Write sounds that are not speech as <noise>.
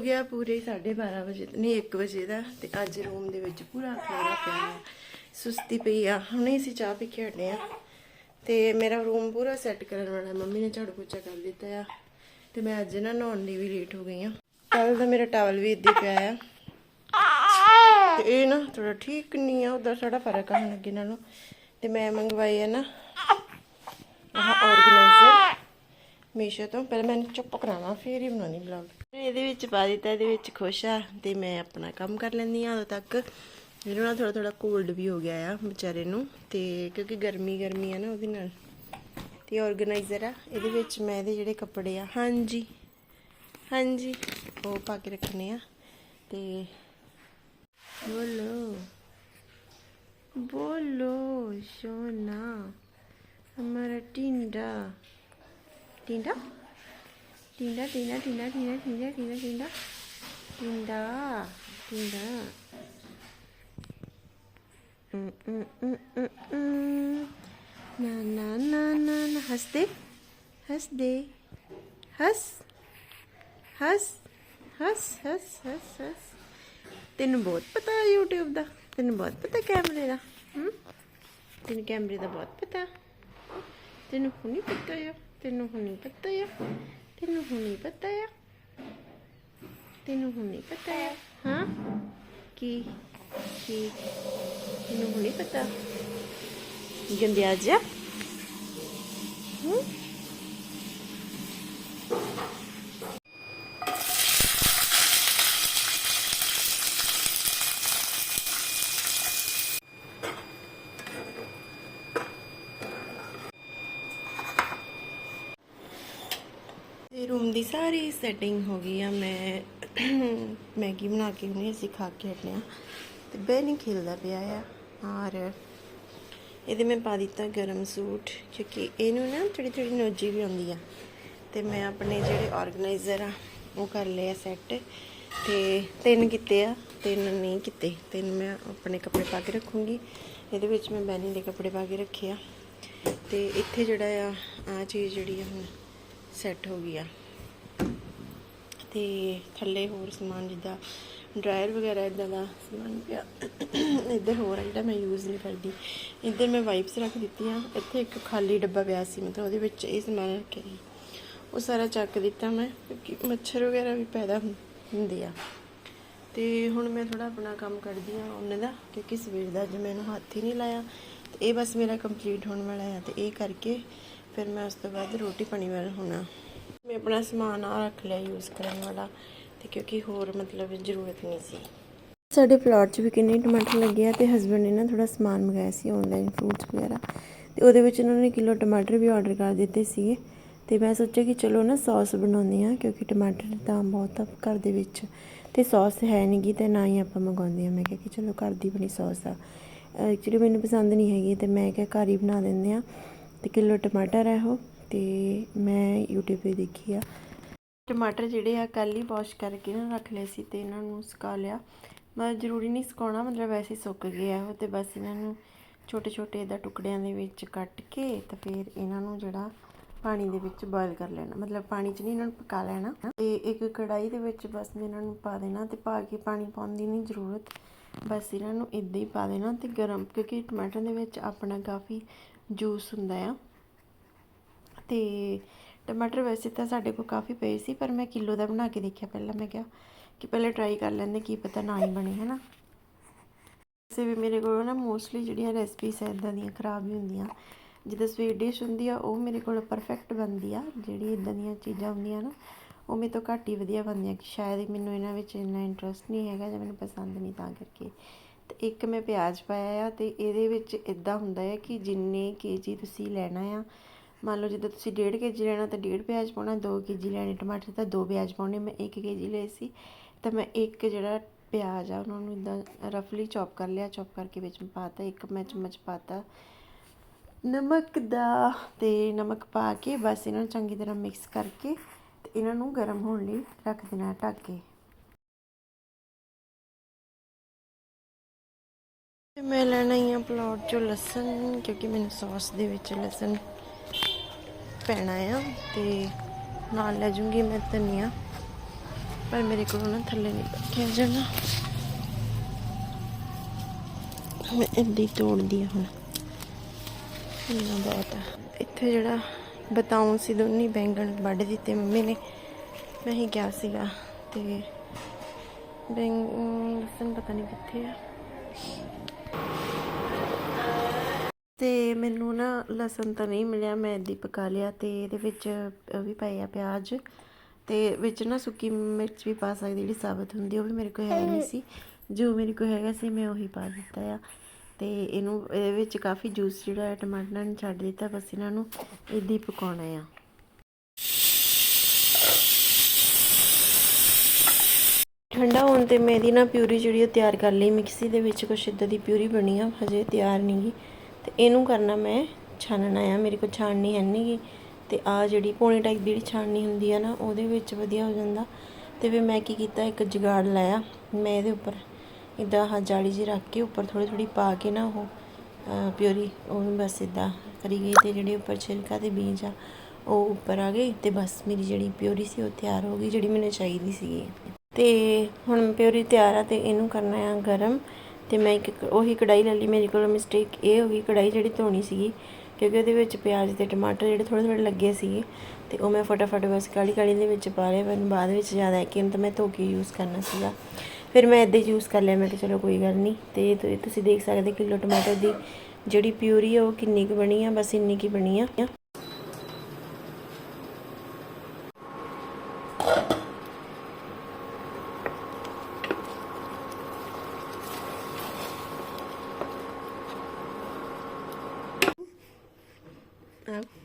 ਗਿਆ ਪੂਰੇ 12:30 ਵਜੇ ਨਹੀਂ 1 ਵਜੇ ਦਾ, ਤੇ ਅੱਜ ਰੂਮ ਦੇ ਵਿੱਚ ਪੂਰਾ ਖਲਾਰਾ ਪਿਆ ਸੁਸਤੀ ਪਈ ਆ। ਹੁਣੇ ਅਸੀਂ ਚਾਹ ਪੀ ਕੇ ਹਟੇ ਆ। ਤੇ ਮੇਰਾ ਰੂਮ ਪੂਰਾ ਸੈੱਟ ਕਰਨ ਵਾਲਾ। ਮੰਮੀ ਨੇ ਝਾੜੂ ਪੋਚਾ ਕਰ ਦਿੱਤਾ ਆ। ਤੇ ਮੈਂ ਅੱਜ ਨਾ ਨਹਾਉਣ ਲਈ ਵੀ ਲੇਟ ਹੋ ਗਈ ਆ। ਕੱਲ ਦਾ ਮੇਰਾ ਟਾਵਲ ਵੀ ਇੱਦੇ ਪਿਆ ਆ। ਤੇ ਇਹ ਨਾ ਥੋੜਾ ਠੀਕ ਨਹੀਂ ਆ, ਉਧਰ ਥੋੜਾ ਫ਼ਰਕ ਆਉਣ ਲੱਗੇ ਨਾਲੋਂ ਤੇ ਮੈਂ ਮੰਗਵਾਈ ਆ ਨਾ ਆਹ ਆਰਗੇਨਾਈਜ਼ਰ ਮੀਸ਼ੋ ਤੋਂ। ਪਹਿਲਾਂ ਮੈਂ ਚੁੱਪ ਕਰਾਵਾਂ, ਫੇਰ ਹੀ ਬਣਾਉਣੀ ਬਲੌਗ ਇਹਦੇ ਵਿੱਚ ਪਾ ਦਿੱਤਾ, ਇਹਦੇ ਵਿੱਚ ਖੁਸ਼ ਆ ਤੇ ਮੈਂ ਆਪਣਾ ਕੰਮ ਕਰ ਲੈਂਦੀ ਆ ਉਦੋਂ ਤੱਕ। ਇਹਨੂੰ ਨਾ ਥੋੜਾ ਥੋੜਾ ਕੋਲਡ ਵੀ ਹੋ ਗਿਆ ਆ ਵਿਚਾਰੇ ਨੂੰ ਤੇ ਕਿਉਂਕਿ ਗਰਮੀ ਗਰਮੀ ਆ ਨਾ ਉਹਦੇ ਨਾਲ। ਤੇ ਆਰਗੇਨਾਈਜ਼ਰ ਆ, ਇਹਦੇ ਵਿੱਚ ਮੈਂ ਇਹਦੇ ਜਿਹੜੇ ਕੱਪੜੇ ਆ, ਹਾਂਜੀ ਹਾਂਜੀ, ਉਹ ਪਾ ਕੇ ਰੱਖਣੇ ਆ ਤੇ ਬੋਲੋ ਬੋਲੋ ਸੋਨਾ ਹਮਾਰਾ ਟਿੰਡਾ ਟਿੰਡਾ? टिंडा टिंडा टिंडा टिंडा टिंडा टिंडा टिंडा टिंडा टिंडा Mm, mm, mm, mm, mm. ना ना ना ना ना हंस दे हंस दे हंस हंस हंस हंस हंस हंस ਤੈਨੂੰ ਬਹੁਤ ਪਤਾ ਹੈ YouTube ਦਾ ਤੈਨੂੰ ਬਹੁਤ ਪਤਾ ਕੈਮਰੇ ਦਾ ਹੂੰ ਤੈਨੂੰ ਕੈਮਰੇ ਦਾ ਬਹੁਤ ਪਤਾ ਤੈਨੂੰ ਹੁਣੀ ਪਤਾ ਆ ਤੈਨੂੰ ਹੁਣੀ ਪਤਾ ਆ ਤੈਨੂੰ ਹੁਣੀ ਪਤਾ ਆ ਤੈਨੂੰ ਹੁਣੀ ਪਤਾ ਆ ਹਾਂ ਕੀ ਕੀ ਤੈਨੂੰ ਹੁਣੀ ਪਤਾ ਗੰਦਿਆ ਜਾ ਹੂੰ ਇਹ ਰੂਮ ਦੀ ਸਾਰੀ ਸੈਟਿੰਗ ਹੋ ਗਈ ਆ, ਮੈਂ <coughs> ਮੈਗੀ ਬਣਾ ਕੇ ਉਹਨੇ ਅਸੀਂ ਖਾ ਕੇ ਹਟਿਆ ਆ ਤੇ ਬੈਨੀ ਖੇਲਦਾ ਪਿਆ ਆ, ਔਰ ਇਹਦੇ ਮੈਂ ਪਾ ਦਿੱਤਾ ਗਰਮ ਸੂਟ, ਕਿਉਂਕਿ ਇਹਨੂੰ ਨਾ ਥੋੜੀ ਥੋੜੀ ਨੋਜੀ ਵੀ ਆਉਂਦੀ ਆ। ਤੇ ਮੈਂ ਆਪਣੇ ਜਿਹੜੇ ਆਰਗੇਨਾਈਜ਼ਰ ਆ, ਉਹ ਕਰ ਲਿਆ ਸੈੱਟ ਤੇ ਤਿੰਨ ਕੀਤੇ ਆ, ਤਿੰਨ ਨਹੀਂ ਕੀਤੇ, ਤਿੰਨ ਮੈਂ ਆਪਣੇ ਕੱਪੜੇ ਪਾ ਕੇ ਰੱਖੂੰਗੀ। ਇਹਦੇ ਵਿੱਚ ਮੈਂ ਬੈਨੀ ਦੇ ਕੱਪੜੇ ਪਾ ਕੇ ਰੱਖੇ ਆ। ਤੇ ਇੱਥੇ ਜਿਹੜਾ ਆ ਆ ਚੀਜ਼ ਜਿਹੜੀ ਆ ਹੁਣ ਸੈੱਟ ਹੋ ਗਈ ਆ। ਤੇ ਥੱਲੇ ਹੋਰ ਸਮਾਨ ਜਿੱਦਾਂ ਡਰਾਇਰ ਵਗੈਰਾ ਇਦਾਂ ਦਾ ਸਮਾਨ ਪਿਆ। ਇੱਧਰ ਹੋਰ ਆ ਜਿਹੜਾ ਮੈਂ ਯੂਜ਼ ਨਹੀਂ ਕਰਦੀ। ਇੱਧਰ ਮੈਂ ਵਾਈਪਸ ਰੱਖ ਦਿੱਤੀਆਂ। ਇੱਥੇ ਇੱਕ ਖਾਲੀ ਡੱਬਾ ਪਿਆ ਸੀ, ਮਤਲਬ ਉਹਦੇ ਵਿੱਚ ਇਹ ਸਮਾਨ ਰੱਖਿਆ ਸੀ। ਉਹ ਸਾਰਾ ਚੱਕ ਦਿੱਤਾ ਮੈਂ, ਕਿਉਂਕਿ ਮੱਛਰ ਵਗੈਰਾ ਵੀ ਪੈਦਾ ਹੁੰ- ਹੁੰਦੇ ਆ। ਤੇ ਹੁਣ ਮੈਂ ਥੋੜਾ ਆਪਣਾ ਕੰਮ ਕਰਦੀ ਆ ਉਹਨਾਂ ਦਾ, ਕਿਉਂਕਿ ਸਵੇਰ ਦਾ ਅੱਜ ਮੈਨੂੰ ਹੱਥ ਹੀ ਨਹੀਂ ਲਾਇਆ। ਤੇ ਇਹ ਬਸ ਮੇਰਾ ਕੰਪਲੀਟ ਹੋਣ ਵਾਲਾ ਆ, ਤੇ ਇਹ ਕਰਕੇ ਫਿਰ ਮੈਂ ਉਸ ਤੋਂ ਬਾਅਦ ਰੋਟੀ ਪਾਣੀ ਵਾਲਾ ਹੋਣਾ। ਮੈਂ ਆਪਣਾ ਸਮਾਨ ਆ ਰੱਖ ਲਿਆ ਯੂਜ਼ ਕਰਨ ਵਾਲਾ ਤੇ ਕਿਉਂਕਿ ਹੋਰ ਮਤਲਬ ਜ਼ਰੂਰਤ ਨਹੀਂ ਸੀ। ਸਾਡੇ ਪਲਾਟ 'ਚ ਵੀ ਕਿੰਨੇ ਟਮਾਟਰ ਲੱਗੇ ਆ ਤੇ ਹਸਬੰਡ ਨੇ ਨਾ ਥੋੜਾ ਸਮਾਨ ਮੰਗਾਇਆ ਸੀ ਆਨਲਾਈਨ ਫਰੂਟਸ ਵਗੈਰਾ ਤੇ ਉਹਦੇ ਵਿੱਚ ਉਹਨਾਂ ਨੇ ਕਿਲੋ ਟਮਾਟਰ ਵੀ ਆਰਡਰ ਕਰ ਦਿੱਤੇ ਸੀਗੇ ਤੇ ਮੈਂ ਸੋਚਿਆ ਕਿ ਚਲੋ ਨਾ ਸੌਸ ਬਣਾਉਂਦੇ ਆ ਕਿਉਂਕਿ ਟਮਾਟਰ ਤਾਂ ਬਹੁਤ ਆ ਘਰ ਦੇ ਵਿੱਚ ਤੇ ਸੌਸ ਹੈ ਨਹੀਂਗੀ ਤੇ ਨਾ ਹੀ ਆਪਾਂ ਮੰਗਵਾਉਂਦੇ ਆ ਮੈਂ ਕਿਹਾ ਕਿ ਚਲੋ ਘਰ ਦੀ ਬਣੀ ਸੌਸ ਆ। ਐਕਚੁਅਲੀ ਮੈਨੂੰ ਪਸੰਦ ਨਹੀਂ ਹੈਗੀ ਤੇ ਮੈਂ ਕਿਹਾ ਘਰ ਹੀ ਬਣਾ ਦਿੰਦੇ ਆ ਤੇ ਕਿਲੋ ਟਮਾਟਰ ਹੈ ਉਹ। ਤੇ ਮੈਂ YouTube ਤੇ ਦੇਖੀ ਆ। ਟਮਾਟਰ ਜਿਹੜੇ ਆ ਕੱਲ ਹੀ ਵਾਸ਼ ਕਰਕੇ ਨਾ ਰੱਖ ਲਏ ਸੀ ਤੇ ਇਹਨਾਂ ਨੂੰ ਸੁਕਾ ਲਿਆ। ਮਤਲਬ ਜ਼ਰੂਰੀ ਨਹੀਂ ਸੁਕਾਉਣਾ, ਮਤਲਬ ਵੈਸੇ ਸੁੱਕ ਗਏ ਆ ਉਹ ਤੇ ਬਸ ਇਹਨਾਂ ਨੂੰ ਛੋਟੇ ਛੋਟੇ ਇਦਾਂ ਟੁਕੜਿਆਂ ਦੇ ਵਿੱਚ ਕੱਟ ਕੇ ਤੇ ਫਿਰ ਇਹਨਾਂ ਨੂੰ ਜਿਹੜਾ ਪਾਣੀ ਦੇ ਵਿੱਚ ਬੋਇਲ ਕਰ ਲੈਣਾ। ਮਤਲਬ ਪਾਣੀ 'ਚ ਨਹੀਂ ਇਹਨਾਂ ਨੂੰ ਪਕਾ ਲੈਣਾ। ਤੇ ਇੱਕ ਕੜਾਈ ਦੇ ਵਿੱਚ ਬਸ ਮੈਂ ਇਹਨਾਂ ਨੂੰ ਪਾ ਦੇਣਾ ਤੇ ਪਾ ਕੇ ਪਾਣੀ ਪਾਉਣ ਦੀ ਨਹੀਂ ਜ਼ਰੂਰਤ। ਬਸ ਇਹਨਾਂ ਨੂੰ ਇਦਾਂ ਹੀ ਪਾ ਦੇਣਾ ਤੇ ਗਰਮ, ਕਿਉਂਕਿ ਟਮਾਟਰ ਦੇ ਵਿੱਚ ਆਪਣਾ ਕਾਫੀ ਜੂਸ ਹੁੰਦਾ ਆ। ਤੇ ਟਮਾਟਰ ਵੈਸੇ ਤਾਂ ਸਾਡੇ ਕੋਲ ਕਾਫੀ ਪਏ ਸੀ, ਪਰ ਮੈਂ ਕਿਲੋ ਦਾ ਬਣਾ ਕੇ ਦੇਖਿਆ ਪਹਿਲਾਂ, ਮੈਂ ਕਿਹਾ ਕਿ ਪਹਿਲੇ ਟਰਾਈ ਕਰ ਲੈਂਦੇ ਕੀ ਪਤਾ ਨਾ ਹੀ ਬਣੇ, ਹਨਾ। ਵੈਸੇ ਵੀ ਮੇਰੇ ਕੋਲ ਨਾ ਮੋਸਟਲੀ ਜਿਹੜੀਆਂ ਰੈਸਪੀਸ ਹੈ ਇਦਾਂ ਦੀਆਂ ਖਰਾਬ ਹੀ ਹੁੰਦੀਆਂ। ਜਿੱਦਾਂ ਸਵੀਟ ਡਿਸ਼ ਹੁੰਦੀ ਆ, ਉਹ ਮੇਰੇ ਕੋਲ ਪਰਫੈਕਟ ਬਣਦੀ ਆ, ਜਿਹੜੀ ਇਦਾਂ ਦੀਆਂ ਚੀਜ਼ਾਂ ਹੁੰਦੀਆਂ ਨਾ, ਉਹ ਮੇਰੇ ਤੋਂ ਘੱਟ ਹੀ ਵਧੀਆ ਬਣਦੀਆਂ, ਕਿ ਸ਼ਾਇਦ ਮੈਨੂੰ ਇਹਨਾਂ ਵਿੱਚ ਇੰਨਾ ਇੰਟਰਸਟ ਨਹੀਂ ਹੈਗਾ ਜਾਂ ਮੈਨੂੰ ਪਸੰਦ ਨਹੀਂ ਤਾਂ ਕਰਕੇ। ਤੇ ਇੱਕ ਮੈਂ ਪਿਆਜ਼ ਪਾਇਆ ਆ, ਤੇ ਇਹਦੇ ਵਿੱਚ ਇਦਾਂ ਹੁੰਦਾ ਹੈ ਕਿ ਜਿੰਨੇ ਕੇਜੀ ਤੁਸੀਂ ਲੈਣਾ ਆ ਮੰਨ ਲਓ ਜਿੱਦਾਂ ਤੁਸੀਂ 1.5 ਕੇਜੀ ਲੈਣਾ ਤਾਂ 1.5 ਪਿਆਜ਼ ਪਾਉਣਾ 2 ਕੇਜੀ ਲੈਣੇ ਟਮਾਟਰ ਤਾਂ 2 ਪਿਆਜ਼ ਪਾਉਣੇ, ਮੈਂ 1 ਕੇਜੀ ਲਏ ਸੀ, ਤਾਂ ਮੈਂ ਇੱਕ ਜਿਹੜਾ ਪਿਆਜ਼ ਆ ਉਹਨਾਂ ਨੂੰ ਇਦਾਂ ਰਫਲੀ ਚੌਪ ਕਰ ਲਿਆ, ਚੌਪ ਕਰਕੇ ਵਿੱਚ ਪਾਤਾ ਇੱਕ ਮੈਂ ਚਮਚ ਪਾਤਾ ਨਮਕ ਦਾ ਤੇ ਨਮਕ ਪਾ ਕੇ ਬਸ ਇਹਨਾਂ ਨੂੰ ਚੰਗੀ ਤਰ੍ਹਾਂ ਮਿਕਸ ਕਰਕੇ ਤੇ ਇਹਨਾਂ ਨੂੰ ਗਰਮ ਹੋਣ ਲਈ ਰੱਖ ਦੇਣਾ ਢੱਕ ਕੇ। ਮੈਂ ਲੈਣਾ ਹੀ ਆ ਪਲਾਟ ਚੋਂ ਲਸਣ, ਕਿਉਂਕਿ ਮੈਨੂੰ ਸੌਸ ਦੇ ਵਿੱਚ ਲਸਣ ਪੈਣਾ ਆ ਤੇ ਨਾਲ ਲੈ ਜੂੰਗੀ ਮੈਂ ਧਨੀਆ। ਪਰ ਮੇਰੇ ਕੋਲ ਨਾ ਥੱਲੇ ਨਹੀਂ ਬੈਠਿਆ ਜਾਣਾ। ਮੈਂ ਇੰਦੀ ਤੋੜਦੀ ਆ ਹੁਣ। ਇੰਨਾ ਬਹੁਤ ਆ। ਇੱਥੇ ਜਿਹੜਾ ਬਤਾਉਂ ਸੀ ਦੋਨੀ ਬੈਂਗਣ ਵੱਢ ਦਿੱਤੇ ਮੰਮੀ ਨੇ। ਮੈਂ ਹੀ ਕਿਹਾ ਸੀਗਾ ਤੇ ਬੈਂਗਣ ਲਸਣ ਪਤਾ ਨਹੀਂ ਕਿੱਥੇ ਆ। ਤੇ ਮੈਨੂੰ ਨਾ ਲਸਣ ਤਾਂ ਨਹੀਂ ਮਿਲਿਆ, ਮੈਂ ਇੱਦੀ ਪਕਾ ਲਿਆ ਤੇ ਇਹਦੇ ਵਿੱਚ, ਉਹ ਵੀ ਪਏ ਆ ਪਿਆਜ਼ ਤੇ ਵਿੱਚ ਨਾ ਸੁੱਕੀ ਮਿਰਚ ਵੀ ਪਾ ਸਕਦੀ, ਜਿਹੜੀ ਸਾਬਤ ਹੁੰਦੀ ਉਹ ਵੀ ਮੇਰੇ ਕੋਲ ਹੈ ਨਹੀਂ ਸੀ। ਜੋ ਮੇਰੇ ਕੋਲ ਹੈਗਾ ਸੀ, ਮੈਂ ਉਹੀ ਪਾ ਦਿੱਤਾ ਆ ਤੇ ਇਹਨੂੰ, ਇਹਦੇ ਵਿੱਚ ਕਾਫੀ ਜੂਸ ਜਿਹੜਾ ਹੈ, ਟਮਾਟਰਾਂ ਨੇ ਛੱਡ ਦਿੱਤਾ, ਬਸ ਇਹਨਾਂ ਨੂੰ ਇੱਦੀ ਪਕਾਉਣਾ ਆ। ਠੰਡਾ ਹੋਣ ਤੇ ਮੈਂ ਇਹਦੀ ਨਾ ਪਿਊਰੀ ਜਿਹੜੀ ਉਹ ਤਿਆਰ ਕਰ ਲਈ, ਮਿਕਸੀ ਦੇ ਵਿੱਚ ਕੁਛ ਇੱਦਾਂ ਦੀ ਪਿਊਰੀ ਬਣੀ ਆ, ਹਜੇ ਤਿਆਰ ਨਹੀਂ ਗੀ। ਤੇ ਇਹਨੂੰ ਕਰਨਾ ਮੈਂ ਛਾਨਣਾ ਆ। ਮੇਰੇ ਕੋਲ ਛਾਣਨੀ ਹੈ ਨਹੀਂ ਗੀ। ਤੇ ਆ ਜਿਹੜੀ ਪੌਣੀ ਟਾਈਪ ਦੀ ਜਿਹੜੀ ਛਾਣਨੀ ਹੁੰਦੀ ਆ ਨਾ, ਉਹਦੇ ਵਿੱਚ ਵਧੀਆ ਹੋ ਜਾਂਦਾ। ਤੇ ਫਿਰ ਮੈਂ ਕੀ ਕੀਤਾ, ਇੱਕ ਜਗਾੜ ਲਾਇਆ। ਮੈਂ ਇਹਦੇ ਉੱਪਰ ਇਦਾਂ ਆਹ ਜਾਲੀ ਜੀ ਰੱਖ ਕੇ ਉੱਪਰ ਥੋੜੀ ਥੋੜੀ ਪਾ ਕੇ ਨਾ ਉਹ ਪਿਓਰੀ ਪਿਊਰੀ ਉਹਨੂੰ ਬਸ ਇਦਾਂ ਕਰੀ ਗਈ ਤੇ ਜਿਹੜੇ ਉੱਪਰ ਛਿਲਕਾ ਤੇ ਬੀਜ ਆ, ਉਹ ਉੱਪਰ ਆ ਗਏ ਤੇ ਬਸ ਮੇਰੀ ਜਿਹੜੀ ਪਿਓਰੀ ਸੀ ਉਹ ਤਿਆਰ ਹੋ ਗਈ, ਜਿਹੜੀ ਮੈਨੂੰ ਚਾਹੀਦੀ ਸੀਗੀ। ਤੇ ਹੁਣ ਪਿਓਰੀ ਤਿਆਰ ਆ ਤੇ ਇਹਨੂੰ ਕਰਨਾ ਆ ਗਰਮ। ਤੇ ਮੈਂ ਇੱਕ ਉਹੀ ਕੜਾਈ ਲੈ ਲਈ, ਮੇਰੇ ਕੋਲ ਮਿਸਟੇਕ ਇਹ ਹੋ ਗਈ ਕੜਾਈ ਜਿਹੜੀ ਧੋਣੀ ਸੀਗੀ, ਕਿਉਂਕਿ ਉਹਦੇ ਵਿੱਚ ਪਿਆਜ਼ ਤੇ ਟਮਾਟਰ ਜਿਹੜੇ ਥੋੜੇ ਥੋੜੇ ਲੱਗੇ ਸੀਗੇ, ਤੇ ਉਹ ਮੈਂ ਫਟਾਫਟ ਬਸ ਕਾਲੀ ਕਾਲੀ ਦੇ ਵਿੱਚ ਪਾ ਲਏ ਮੈਨੂੰ ਬਾਅਦ ਵਿੱਚ ਜ਼ਿਆਦਾ ਹੈ ਕਿ ਹੁਣ ਤਾਂ ਮੈਂ ਧੋ ਕੇ ਯੂਜ਼ ਕਰਨਾ ਸੀਗਾ। ਫਿਰ ਮੈਂ ਇੱਦਾਂ ਯੂਜ਼ ਕਰ ਲਿਆ, ਮੈਂ ਕਿਹਾ ਚਲੋ ਕੋਈ ਗੱਲ ਨਹੀਂ, ਤੇ ਤੁਸੀਂ ਦੇਖ ਸਕਦੇ ਕਿਲੋ ਟਮਾਟਰ ਦੀ ਜਿਹੜੀ ਪਿਊਰੀ ਆ ਉਹ ਕਿੰਨੀ ਕੁ ਬਣੀ ਆ, ਬਸ ਇੰਨੀ ਕੀ ਬਣੀ ਆ। now.